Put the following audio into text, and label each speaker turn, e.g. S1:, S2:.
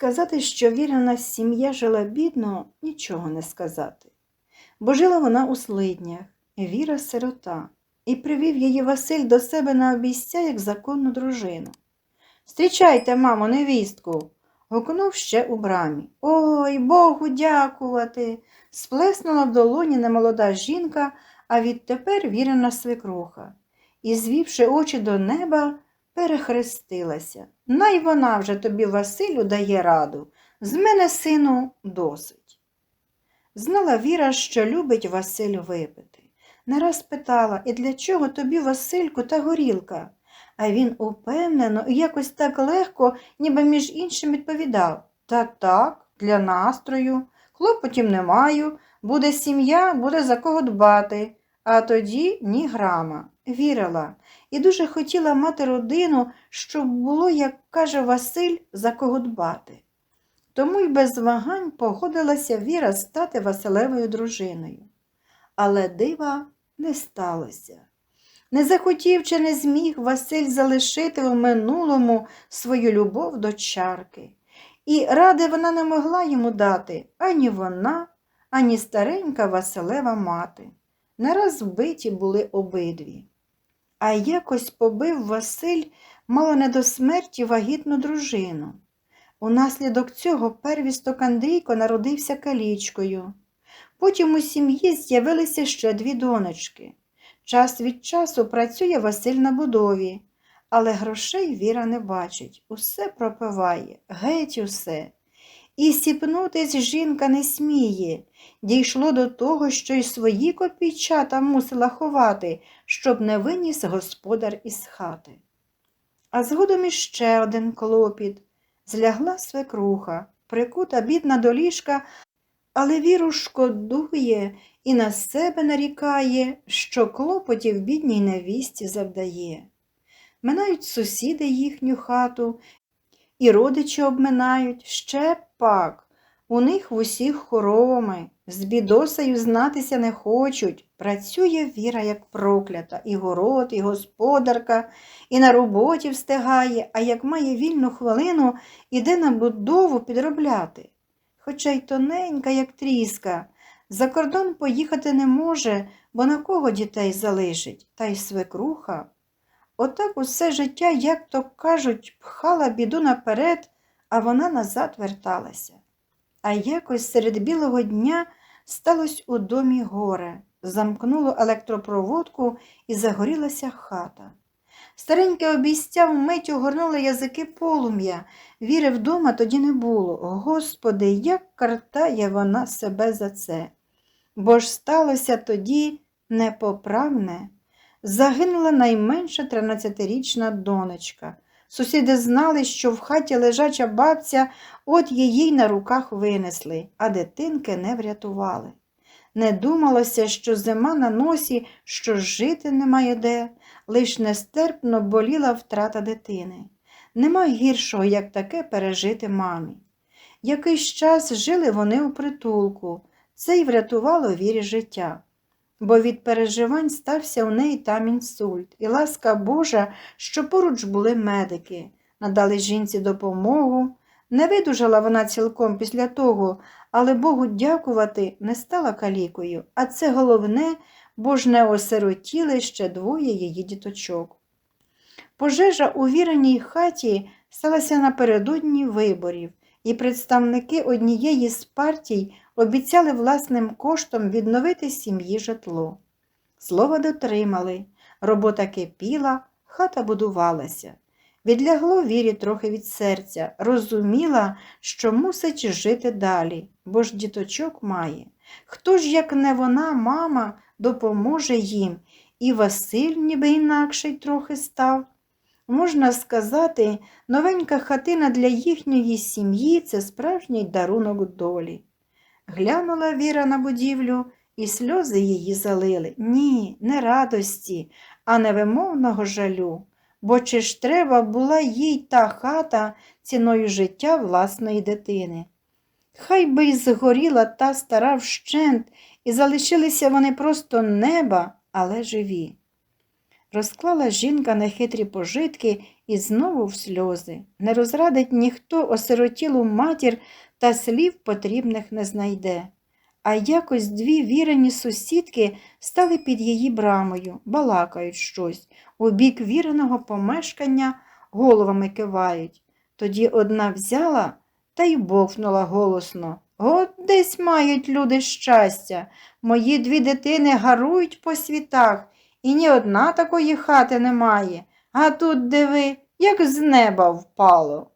S1: Сказати, що вірена сім'я жила бідно, нічого не сказати. Бо жила вона у слиднях, віра сирота, і привів її Василь до себе на обійстя, як законну дружину. Зустрічайте, мамо, невістку. гукнув ще у брамі. Ой, Богу дякувати. сплеснула в долоні немолода жінка, а відтепер вірена свекруха. І, звівши очі до неба, перехрестилася. Най вона вже тобі, Василю, дає раду. З мене, сину, досить. Знала Віра, що любить Василь випити. Не раз питала, і для чого тобі, Васильку, та горілка? А він упевнено і якось так легко, ніби між іншим відповідав Та так, для настрою, хлопотів не маю, буде сім'я, буде за кого дбати, а тоді ні грама. Вірила і дуже хотіла мати родину, щоб було, як каже Василь, за кого дбати. Тому й без вагань погодилася Віра стати Василевою дружиною. Але дива не сталося. Не захотів чи не зміг Василь залишити в минулому свою любов до чарки. І ради вона не могла йому дати ані вона, ані старенька Василева мати. Не раз вбиті були обидві. А якось побив Василь мало не до смерті вагітну дружину. Унаслідок цього первісток Андрійко народився калічкою. Потім у сім'ї з'явилися ще дві донечки. Час від часу працює Василь на будові, але грошей Віра не бачить, усе пропиває, геть усе. І сіпнутись жінка не сміє. Дійшло до того, що й свої копійчата мусила ховати, щоб не виніс господар із хати. А згодом іще один клопіт. Злягла свекруха, прикута бідна до ліжка, але віру шкодує і на себе нарікає, що клопотів бідній невісті завдає. Минають сусіди їхню хату, і родичі обминають ще пак. У них в усіх хороми, з бідосею знатися не хочуть. Працює віра, як проклята, і город, і господарка, і на роботі встигає, а як має вільну хвилину, іде на будову підробляти. Хоча й тоненька, як тріска, за кордон поїхати не може, бо на кого дітей залишить, та й свекруха. Отак усе життя, як то кажуть, пхала біду наперед, а вона назад верталася. А якось серед білого дня сталося у домі горе, замкнуло електропроводку і загорілася хата. Стареньке обійстя вмить огорнули язики полум'я, віри вдома тоді не було. Господи, як картає вона себе за це. Бо ж сталося тоді непоправне. Загинула найменша тринадцятирічна донечка. Сусіди знали, що в хаті лежача бабця, от її на руках винесли, а дитинки не врятували. Не думалося, що зима на носі, що жити немає де, лиш нестерпно боліла втрата дитини. Нема гіршого, як таке пережити мамі. Якийсь час жили вони у притулку, це й врятувало вірі життя бо від переживань стався у неї там інсульт, і ласка Божа, що поруч були медики, надали жінці допомогу. Не видужала вона цілком після того, але Богу дякувати не стала калікою, а це головне, бо ж не осиротіли ще двоє її діточок. Пожежа у віреній хаті сталася напередодні виборів, і представники однієї з партій обіцяли власним коштом відновити сім'ї житло. Слово дотримали, робота кипіла, хата будувалася. Відлягло вірі трохи від серця, розуміла, що мусить жити далі, бо ж діточок має. Хто ж, як не вона, мама, допоможе їм, і Василь ніби інакший трохи став. Можна сказати, новенька хатина для їхньої сім'ї це справжній дарунок долі. Глянула Віра на будівлю, і сльози її залили. Ні, не радості, а невимовного жалю. Бо чи ж треба була їй та хата ціною життя власної дитини? Хай би й згоріла та стара вщент, і залишилися вони просто неба, але живі. Розклала жінка нехитрі пожитки І знову в сльози. Не розрадить ніхто осиротілу матір та слів потрібних не знайде. А якось дві вірені сусідки стали під її брамою, балакають щось, у бік віреного помешкання головами кивають. Тоді одна взяла та й бовкнула голосно. От десь мають люди щастя. Мої дві дитини гарують по світах, і ні одна такої хати немає. А тут диви, як з неба впало.